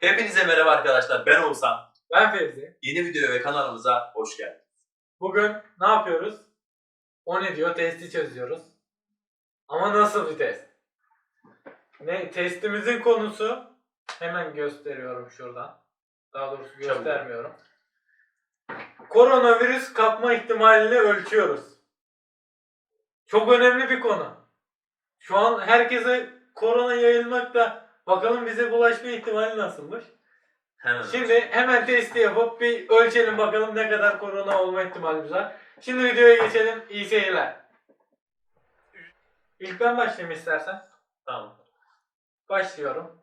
Hepinize merhaba arkadaşlar. Ben Oğuzhan. Ben Fevzi. Yeni video ve kanalımıza hoş geldiniz. Bugün ne yapıyoruz? O ne diyor? Testi çözüyoruz. Ama nasıl bir test? Ne testimizin konusu hemen gösteriyorum şuradan. Daha doğrusu göstermiyorum. Koronavirüs kapma ihtimalini ölçüyoruz. Çok önemli bir konu. Şu an herkese korona yayılmakta. Bakalım bize bulaşma ihtimali nasılmış? Hemen. Şimdi hemen testi yapıp bir ölçelim bakalım ne kadar korona olma ihtimalimiz var. Şimdi videoya geçelim. İyi seyirler. İlk ben başlayayım istersen. Tamam. Başlıyorum.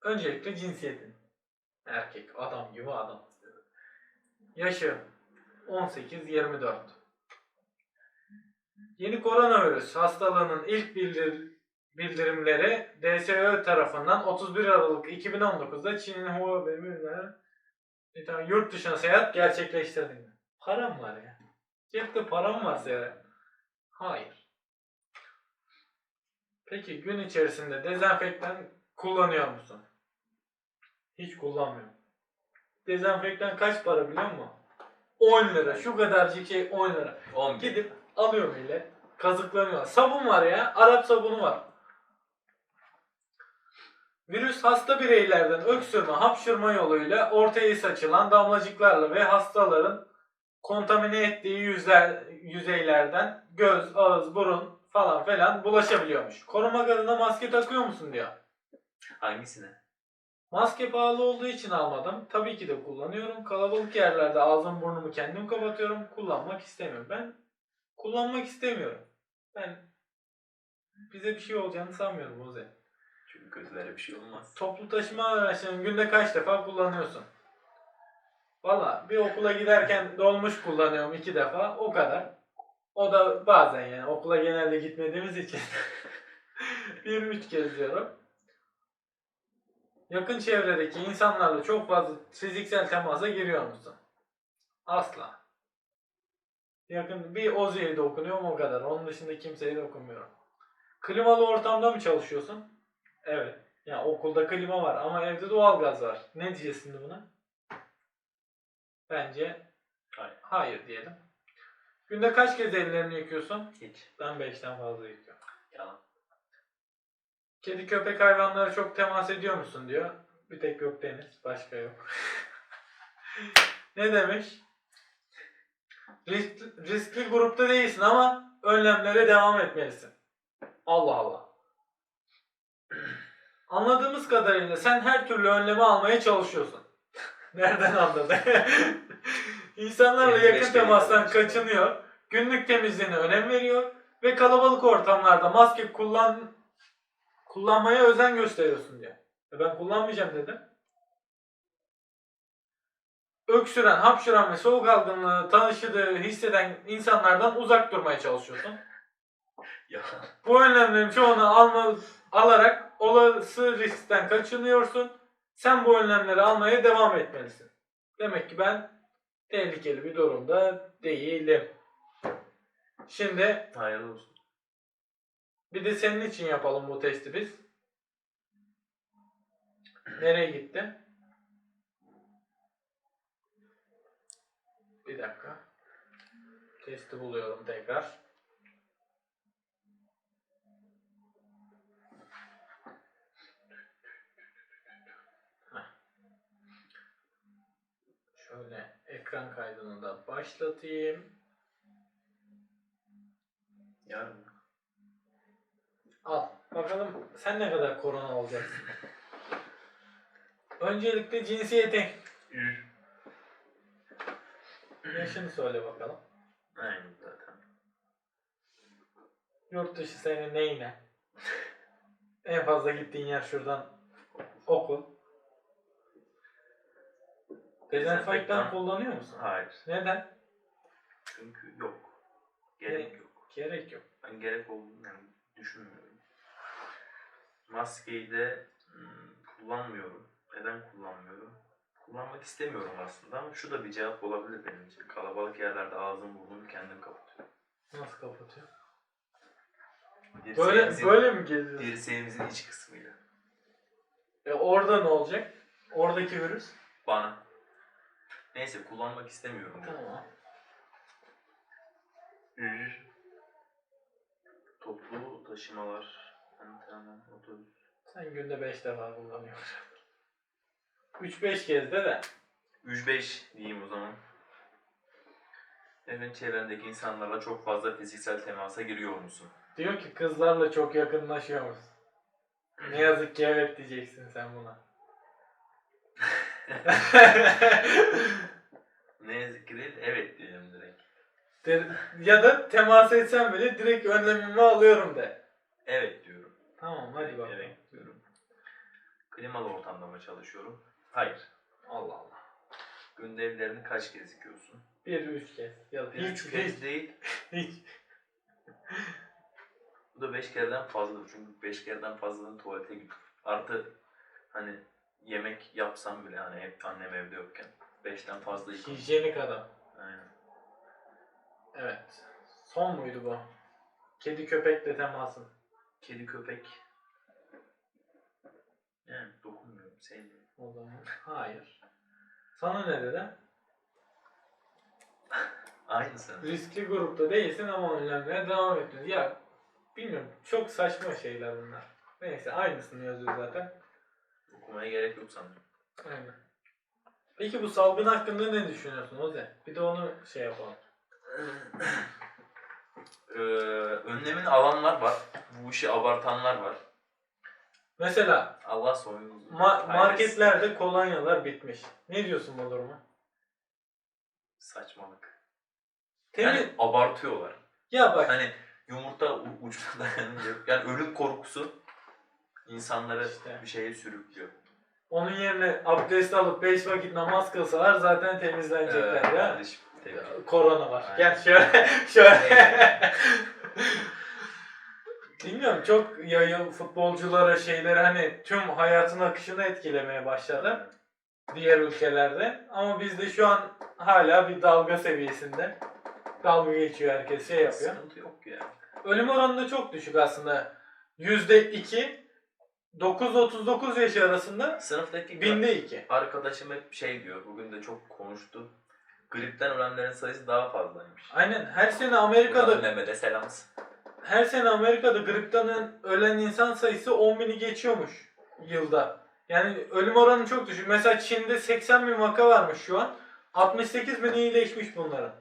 Öncelikle cinsiyetin. Erkek, adam gibi adam. Yaşı 18-24. Yeni koronavirüs hastalığının ilk bildir bildirimleri DSÖ tarafından 31 Aralık 2019'da Çin'in Huawei'den bir tane yurt dışına seyahat gerçekleştirdiğini. Param var ya. Cepte param var seyahat. Hayır. Peki gün içerisinde dezenfektan kullanıyor musun? Hiç kullanmıyorum. Dezenfektan kaç para biliyor musun? 10 lira. Şu kadarcık şey 10 lira. 10 Gidip alıyorum öyle. Kazıklanıyor. Sabun var ya. Arap sabunu var. Virüs hasta bireylerden öksürme, hapşırma yoluyla ortaya saçılan damlacıklarla ve hastaların kontamine ettiği yüzler, yüzeylerden göz, ağız, burun falan filan bulaşabiliyormuş. Korumak adına maske takıyor musun diyor. Hangisine? Maske pahalı olduğu için almadım. Tabii ki de kullanıyorum. Kalabalık yerlerde ağzım burnumu kendim kapatıyorum. Kullanmak istemiyorum. Ben kullanmak istemiyorum. Ben bize bir şey olacağını sanmıyorum Oze. Çünkü kötülere bir şey olmaz. Toplu taşıma araçlarını günde kaç defa kullanıyorsun? Valla bir okula giderken dolmuş kullanıyorum iki defa. O kadar. O da bazen yani okula genelde gitmediğimiz için. bir üç kez diyorum. Yakın çevredeki insanlarla çok fazla fiziksel temasa giriyor musun? Asla. Yakın bir Ozi'ye dokunuyorum o kadar. Onun dışında kimseye dokunmuyorum. Klimalı ortamda mı çalışıyorsun? Evet. Ya okulda klima var ama evde doğalgaz var. Ne diyeceğiz şimdi buna? Bence Hayır. hayır diyelim. Günde kaç kez ellerini yıkıyorsun? Hiç. Ben 5'ten fazla yıkıyorum. Yalan. Kedi köpek hayvanlara çok temas ediyor musun diyor. Bir tek yok Deniz. Başka yok. ne demiş? Riskli, riskli grupta değilsin ama önlemlere devam etmelisin. Allah Allah. Anladığımız kadarıyla sen her türlü önlemi almaya çalışıyorsun. Nereden anladın? İnsanlarla beş yakın kere temastan kaçınıyor. Günlük temizliğine önem veriyor ve kalabalık ortamlarda maske kullan kullanmaya özen gösteriyorsun diyor. E ben kullanmayacağım dedim. Öksüren, hapşıran ve soğuk algınlığı tanıştığı hisseden insanlardan uzak durmaya çalışıyorsun. Bu önlemlerin çoğunu alma, alarak olası riskten kaçınıyorsun. Sen bu önlemleri almaya devam etmelisin. Demek ki ben tehlikeli bir durumda değilim. Şimdi Hayırlı olsun. bir de senin için yapalım bu testi biz. Nereye gitti? Bir dakika. Testi buluyorum tekrar. Heh. Şöyle ekran kaydını da başlatayım. Yarın. Al. Bakalım sen ne kadar korona olacaksın. Öncelikle cinsiyetin. Yaşını söyle bakalım. Aynen zaten. Yurt dışı senin neyine? en fazla gittiğin yer şuradan okul. Dezenfektan kullanıyor musun? Hayır. Neden? Çünkü yok. Gerek yok. Gerek yok. Ben gerek olduğunu yani düşünmüyorum. Maskeyi de hmm, kullanmıyorum. Neden kullanmıyorum? Kullanmak istemiyorum aslında ama şu da bir cevap olabilir benim için. Kalabalık yerlerde ağzım burnumu kendim kapatıyorum. Nasıl kapatıyor? Dirseğimizin- Böyle böyle mi geziyorsun? Dirseğimizin iç kısmıyla. E orada ne olacak? Oradaki virüs. Bana. Neyse kullanmak istemiyorum. Tamam. Toplu taşımalar. Antrenman, otobüs. Sen günde 5 defa kullanıyorsun. 3-5 kez de de. 3-5 diyeyim o zaman. Evin çevrendeki insanlarla çok fazla fiziksel temasa giriyor musun? Diyor ki kızlarla çok yakınlaşıyor musun? Ne yazık ki evet diyeceksin sen buna. Ne yazık ki değil, evet diyelim direkt. De- ya da temas etsen bile direkt önlemimi alıyorum de. Evet diyorum. Tamam hadi bakalım. Evet diyorum. Klimalı ortamda mı çalışıyorum? Hayır. Allah Allah. Günde evlerini kaç kez yıkıyorsun? Bir üç kez. Ya da Bir hiç, üç kez hiç, değil. hiç. Bu da beş kereden fazladır. Çünkü beş kereden fazladan tuvalete git. Artı hani yemek yapsam bile hani hep annem evde yokken. Beşten fazla yıkamam. Hijyenik adam. Aynen. Evet. Son muydu bu? Kedi köpekle temasın. Kedi köpek. Yani dokunmuyorum, sevmiyorum. O zaman hayır. Sana ne dedi? Aynısı. Riskli grupta değilsin ama önlemlere devam ediyorsun. Ya bilmiyorum çok saçma şeyler bunlar. Neyse aynısını yazıyor zaten. Okumaya gerek yok sanırım. Aynen. Peki bu salgın hakkında ne düşünüyorsun Oze? Bir de onu şey yapalım. Ee, önlemini alanlar var. Bu işi abartanlar var. Mesela Allah sonumuzu ma- marketlerde kolonyalar bitmiş. Ne diyorsun bu duruma? Saçmalık. Temiz... Yani abartıyorlar. Ya bak Hani yumurta ucuna dayanınca yani ölüm korkusu insanları İşte. bir şeye sürüklüyor. onun yerine abdest alıp 5 vakit namaz kılsalar zaten temizlenecekler Ee, ya. kardeşim, tebrik. Korona var. Aynen. Gel şöyle şöyle. Bilmiyorum çok yayın futbolculara şeyleri hani tüm hayatın akışını etkilemeye başladı diğer ülkelerde. Ama bizde şu an hala bir dalga seviyesinde. Dalga geçiyor herkes şey yapıyor. Sıkıntı yok ya. Ölüm oranı da çok düşük aslında. Yüzde iki 9-39 yaş arasında Sınıftaki binde 2. arkadaşım hep şey diyor, bugün de çok konuştu. Gripten ölenlerin sayısı daha fazlaymış. Aynen her sene Amerika'da Önlemede selam. her sene Amerika'da gripten ölen insan sayısı 10 bini geçiyormuş yılda. Yani ölüm oranı çok düşük. Mesela Çin'de 80 bin vaka varmış şu an. 68 bin iyileşmiş bunların.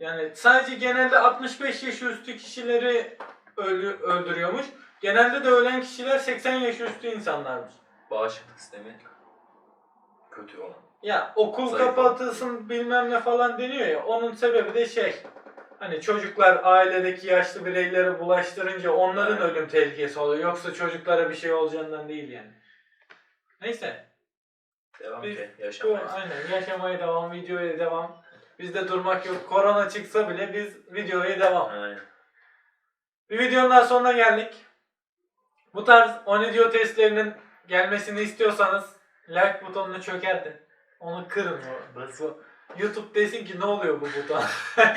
Yani sadece genelde 65 yaş üstü kişileri ölü, öldürüyormuş. Genelde de ölen kişiler 80 yaş üstü insanlarmış. Bağışıklık sistemi kötü olan. Ya okul Zayıf kapatılsın bilmem ne falan deniyor ya. Onun sebebi de şey. Hani çocuklar ailedeki yaşlı bireyleri bulaştırınca onların Aynen. ölüm tehlikesi oluyor. Yoksa çocuklara bir şey olacağından değil yani. Neyse. Devam Biz ki yaşamaya. aynen yaşamaya devam, videoya devam. Bizde durmak yok. Korona çıksa bile biz videoya devam. Aynen. Bir videonun daha sonuna geldik. Bu tarz Onidio testlerinin gelmesini istiyorsanız like butonunu çökertin. Onu kırın. o- Bas. YouTube desin ki ne oluyor bu buton.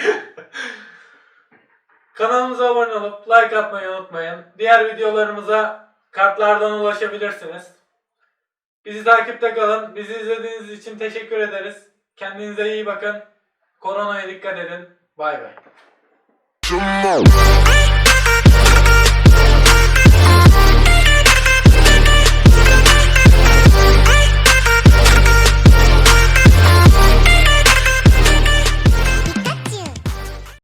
Kanalımıza abone olup like atmayı unutmayın. Diğer videolarımıza kartlardan ulaşabilirsiniz. Bizi takipte kalın. Bizi izlediğiniz için teşekkür ederiz. Kendinize iyi bakın. Koronaya dikkat edin. Bay bay.